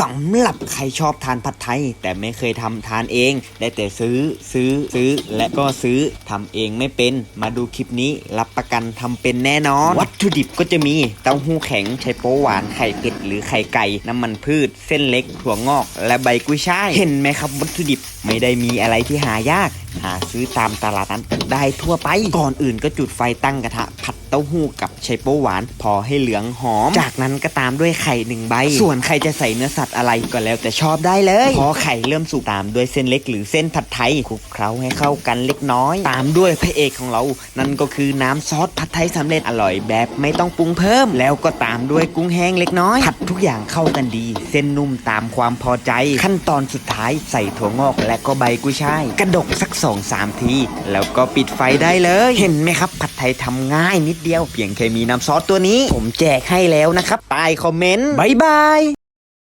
สำหรับใครชอบทานผัดไทย แต่ไม่เคยทำทานเอง ได้แต่ซื้อซื้อซื้อ และก็ซื้อทำเองไม่เป็น มาดูคลิปนี้รับประกันทำเป็นแน่นอน วัตถุดิบก็จะมีเต้าหู้แข็งไชโป๊หวานไข่เป็ดหรือไข่ไก่ น้ำมันพืช เส้นเล็กถั่วงอก และใบกุ้ยช่าย เห็นไหมครับวัตถุดิบไม่ได้มีอะไรที่หายาก หาซื้อตามตลาดนั้นได้ทั่วไป ก่อนอื่นก็จุดไฟตั้งกระทะผัดเต้าหู้กับไชโป๊หวาน พอให้เหลืองหอม จากนั้นก็ตามด้วยไข่หนึ่งใบ ส่วนใครจะใส่เนื้อสัตวอะไรก็แล้วแต่ชอบได้เลยพอไข่เริ่มสุกตามด้วยเส้นเล็กหรือเส้นผัดไทยคลุกเคล้าให้เข้ากันเล็กน้อย ตามด้วยพระเอกของเรา นั่นก็คือน้ำซอสผัดไทยสำเร็จอร่อยแบบไม่ต้องปรุงเพิ่ม แล้วก็ตามด้วยกุ้งแห้งเล็กน้อยผัดทุกอย่างเข้ากันดี เส้นนุ่มตามความพอใจ ขั้นตอนสุดท้ายใส่ถั่วงอกและก็ใบกุ้ยช่ายกระดกสักสองสามที แล้วก็ปิดไฟได้เลย เห็นไหมครับ ผัดไทยทำง่ายนิดเดียว เพียงแค่มีน้ำซอสตัวนี้ ผมแจกให้แล้วนะครับใต้คอมเมนต์บายบาย